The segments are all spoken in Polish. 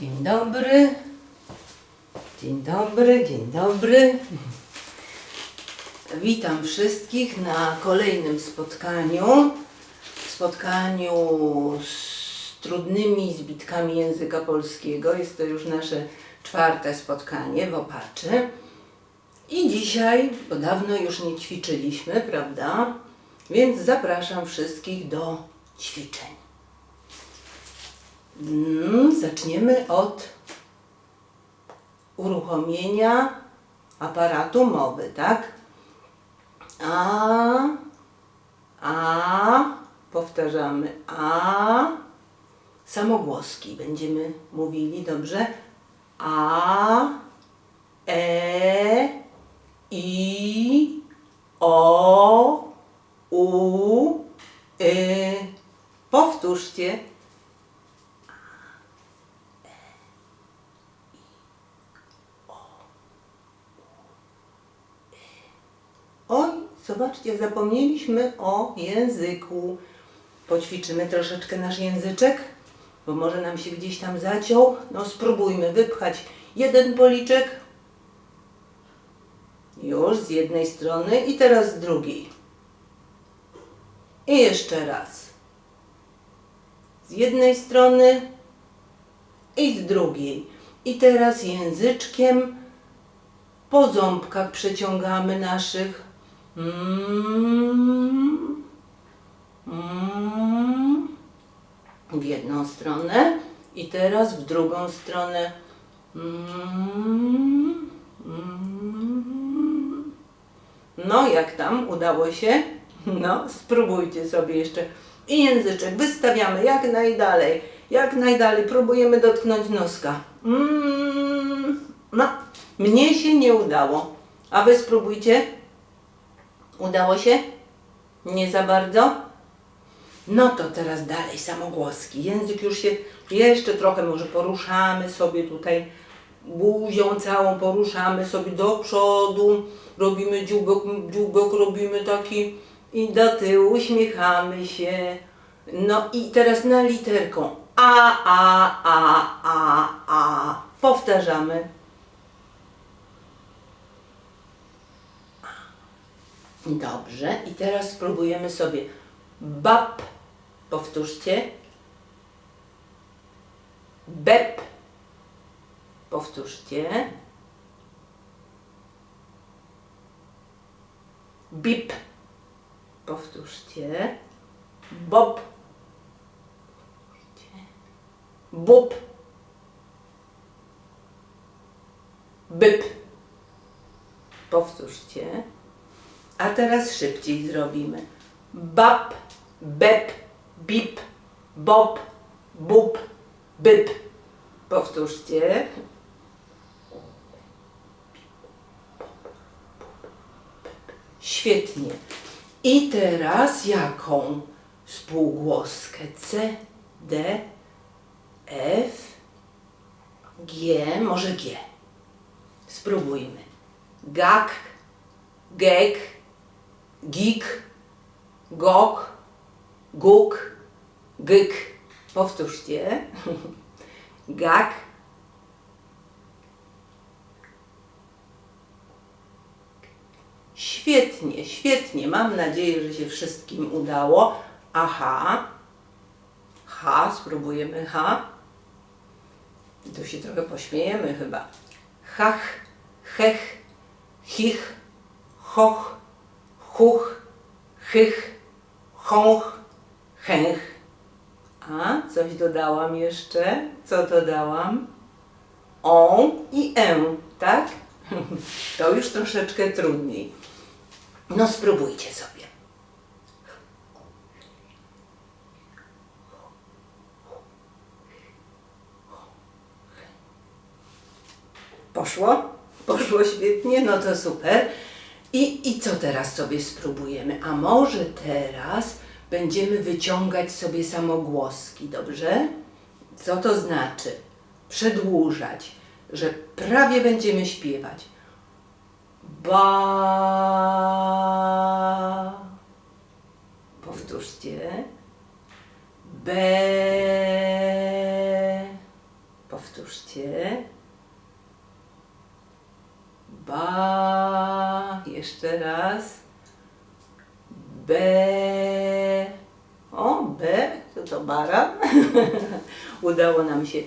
Dzień dobry. Dzień dobry, dzień dobry. Witam wszystkich na kolejnym spotkaniu. Spotkaniu z trudnymi zbitkami języka polskiego. Jest to już nasze czwarte spotkanie w Opaczy. I dzisiaj, bo dawno już nie ćwiczyliśmy, prawda? Więc zapraszam wszystkich do ćwiczeń. Mm, zaczniemy od uruchomienia aparatu mowy, tak? A, a, powtarzamy, a, samogłoski będziemy mówili, dobrze? A, e, i, o, u, y. Powtórzcie. Oj, zobaczcie, zapomnieliśmy o języku. Poćwiczymy troszeczkę nasz języczek, bo może nam się gdzieś tam zaciął. No spróbujmy wypchać jeden policzek. Już z jednej strony i teraz z drugiej. I jeszcze raz. Z jednej strony i z drugiej. I teraz języczkiem po ząbkach przeciągamy naszych. W jedną stronę i teraz w drugą stronę. No, jak tam? Udało się? No, spróbujcie sobie jeszcze. I języczek wystawiamy jak najdalej. Jak najdalej. Próbujemy dotknąć noska. Mm, no, mnie się nie udało. A wy spróbujcie. Udało się? Nie za bardzo? No to teraz dalej samogłoski. Język już się jeszcze trochę może poruszamy sobie tutaj buzią całą poruszamy sobie do przodu, robimy dziubek, dziubek robimy taki i do tyłu, uśmiechamy się. No i teraz na literką A, A, A, A, A. Powtarzamy. Dobrze, i teraz spróbujemy sobie bab. Powtórzcie. Bep. Powtórzcie. Bip. Powtórzcie. Bob. Bub. Byp. Powtórzcie. A teraz szybciej zrobimy. Bab, bep, bip, bob, bub, byp. Powtórzcie. Świetnie. I teraz jaką spółgłoskę? C, D, F, G, może G. Spróbujmy. Gak, gek, gik, gok, guk, gyk. Powtórzcie. Gak, Świetnie, świetnie. Mam nadzieję, że się wszystkim udało. Aha. H, spróbujemy H. Tu się trochę pośmiejemy chyba. Hach, hech, chich, choch, chuch, chych, chąch, chęch. A, coś dodałam jeszcze. Co dodałam? On i e, tak? To już troszeczkę trudniej. No spróbujcie sobie. Poszło? Poszło świetnie, no to super. I, I co teraz sobie spróbujemy? A może teraz będziemy wyciągać sobie samogłoski, dobrze? Co to znaczy? Przedłużać, że prawie będziemy śpiewać. Ba. Powtórzcie. Powtórzcie. Powtórzcie. Ba. Jeszcze raz. B. O, B. To to baran. Udało nam się.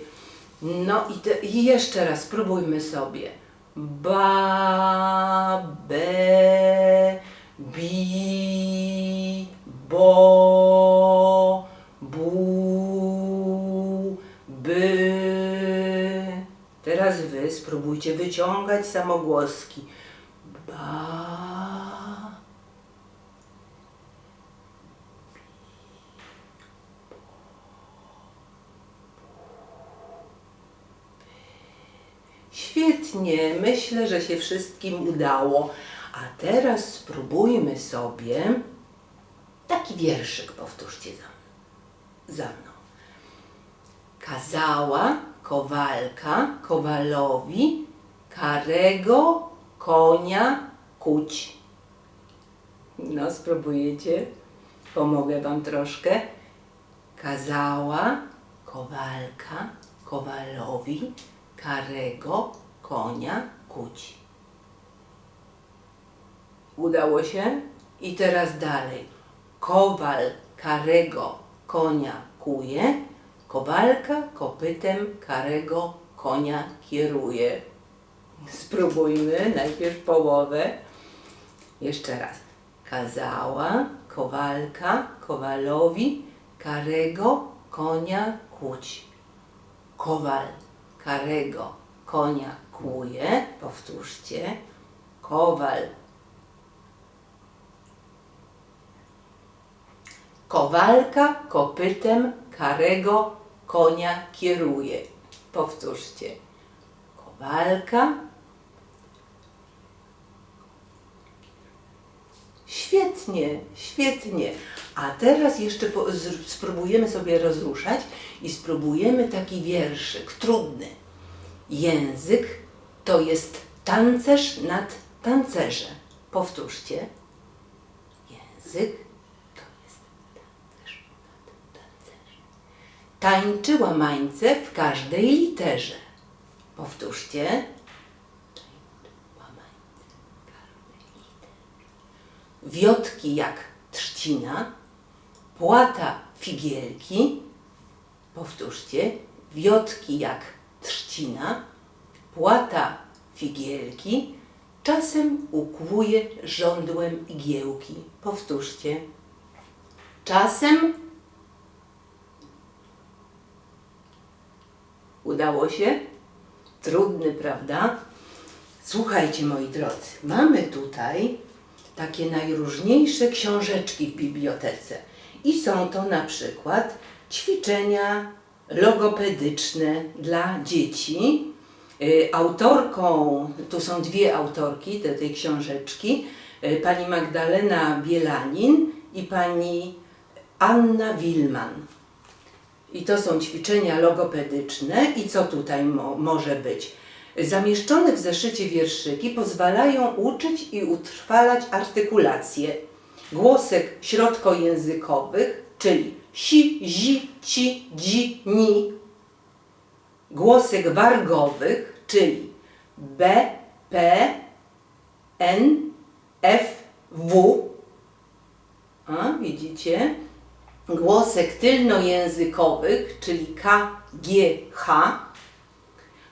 No i, te, i jeszcze raz spróbujmy sobie. Ba, be, bi, bo, bu, by. Teraz wy spróbujcie wyciągać samogłoski. Świetnie, myślę, że się wszystkim udało. A teraz spróbujmy sobie taki wierszyk, powtórzcie za. Za mną. Kazała kowalka kowalowi karego konia kuć. No, spróbujecie. Pomogę wam troszkę. Kazała kowalka kowalowi karego konia kuć. Udało się? I teraz dalej. Kowal karego konia kuje, kowalka kopytem karego konia kieruje. Spróbujmy najpierw połowę. Jeszcze raz. Kazała kowalka kowalowi karego konia kuć. Kowal karego konia kuje. Powtórzcie. Kowal Kowalka kopytem karego konia kieruje. Powtórzcie. Kowalka. Świetnie, świetnie. A teraz jeszcze po, spróbujemy sobie rozruszać i spróbujemy taki wierszyk trudny. Język to jest tancerz nad tancerze. Powtórzcie. Język to jest tancerz nad tancerzem. Tańczy łamańce w każdej literze. Powtórzcie. Tańczy łamańce w każdej literze. Wiotki jak trzcina, płata figielki. Powtórzcie. Wiotki jak trzcina, płata figielki, czasem ukłuje żądłem igiełki. Powtórzcie. Czasem udało się? Trudny, prawda? Słuchajcie, moi drodzy, mamy tutaj takie najróżniejsze książeczki w bibliotece. I są to na przykład ćwiczenia logopedyczne dla dzieci. Y, Autorką, tu są dwie autorki te, tej książeczki, y, pani Magdalena Bielanin i pani Anna Wilman. I to są ćwiczenia logopedyczne. I co tutaj mo może być? Zamieszczone w zeszycie wierszyki pozwalają uczyć i utrwalać artykulacje głosek środkojęzykowych, czyli si, zi, ci, dzi, ni. Głosek wargowych, czyli b, p, n, f, w. A, widzicie? Głosek tylnojęzykowych, czyli k, g, h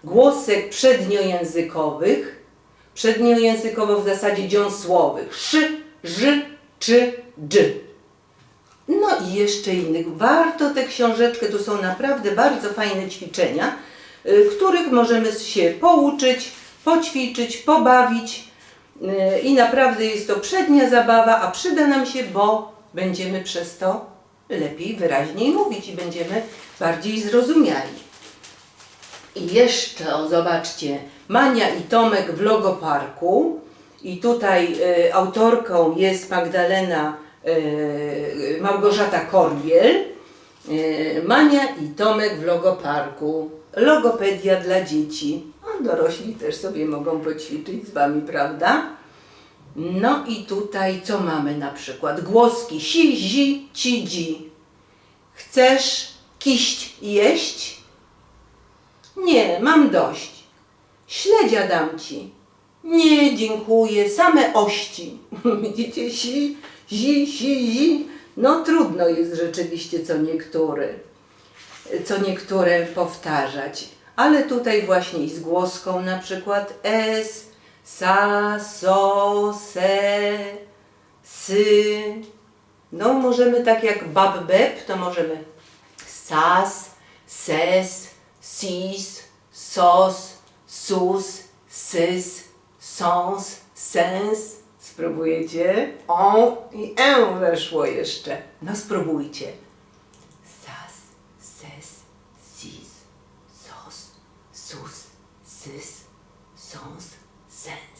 głosek przedniojęzykowych, przedniojęzykowo w zasadzie dziąsłowych, szy, ży, czy, dż. No i jeszcze innych. Warto tę książeczkę, tu są naprawdę bardzo fajne ćwiczenia, y, których możemy się pouczyć, poćwiczyć, pobawić y, i naprawdę jest to przednia zabawa, a przyda nam się, bo będziemy przez to lepiej, wyraźniej mówić i będziemy bardziej zrozumiali. I jeszcze, o, zobaczcie, Mania i Tomek w Logoparku. I tutaj y, autorką jest Magdalena y, Małgorzata Korbiel. Y, Mania i Tomek w Logoparku. Logopedia dla dzieci. A dorośli też sobie mogą poćwiczyć z Wami, prawda? No i tutaj co mamy na przykład? Głoski si, zi, ci, dzi. Chcesz kiść jeść? Nie, mam dość. Śledzia dam ci. Nie, dziękuję, same ości. Widzicie, si, zi, si, zi. No trudno jest rzeczywiście co niektóry, co niektóre powtarzać. Ale tutaj właśnie i z głoską na przykład s, sa, so, se, sy. No możemy tak jak bab beb, to możemy sas, ses, sis, sos, sus, sys, sons, sens. Spróbujecie? O i e weszło jeszcze. No spróbujcie. Sas, ses, sis, sos, sus, sys, sons, sens.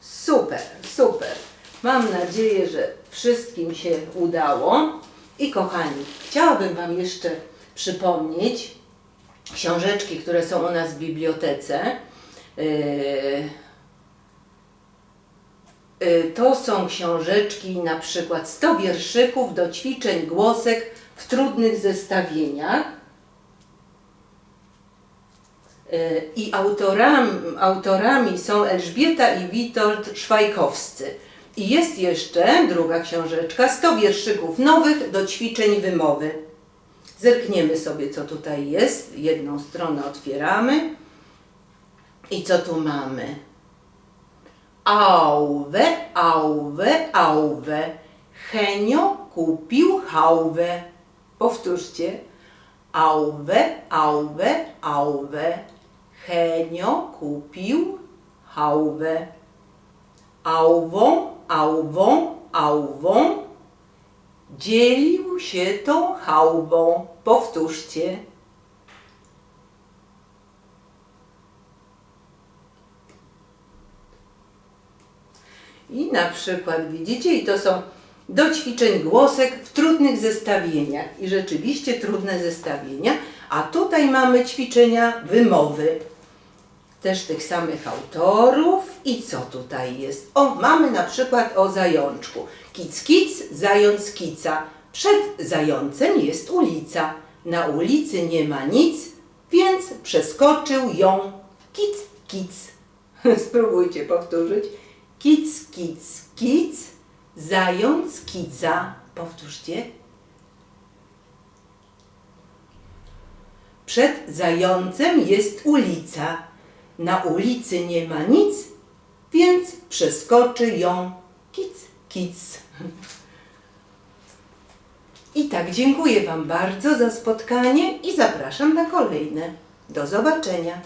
Super, super. Mam nadzieję, że wszystkim się udało. I kochani, chciałabym Wam jeszcze przypomnieć książeczki, które są u nas w bibliotece. Yy, yy, To są książeczki na przykład 100 wierszyków do ćwiczeń głosek w trudnych zestawieniach. Yy, I autorami są Elżbieta i Witold Szwajkowscy. I jest jeszcze druga książeczka, 100 wierszyków nowych do ćwiczeń wymowy. Zerkniemy sobie, co tutaj jest. Jedną stronę otwieramy. I co tu mamy? Auwę, auwę, auwę. Henio kupił hałwę. Powtórzcie. Auwę, auwę, auwę. Henio kupił hałwę. Auwą, auwą, auwą. Dzielił się tą hałwą. Powtórzcie. I na przykład widzicie, i to są do ćwiczeń głosek w trudnych zestawieniach. I rzeczywiście trudne zestawienia. A tutaj mamy ćwiczenia wymowy. Też tych samych autorów. I co tutaj jest? O, mamy na przykład o zajączku. Kic, kic, zając kica. Przed zającem jest ulica. Na ulicy nie ma nic, więc przeskoczył ją. Kic, kic. Spróbujcie powtórzyć. Kic, kic, kic, zając kica. Powtórzcie. Przed zającem jest ulica. Na ulicy nie ma nic, więc przeskoczy ją kic, kic. I tak dziękuję Wam bardzo za spotkanie i zapraszam na kolejne. Do zobaczenia.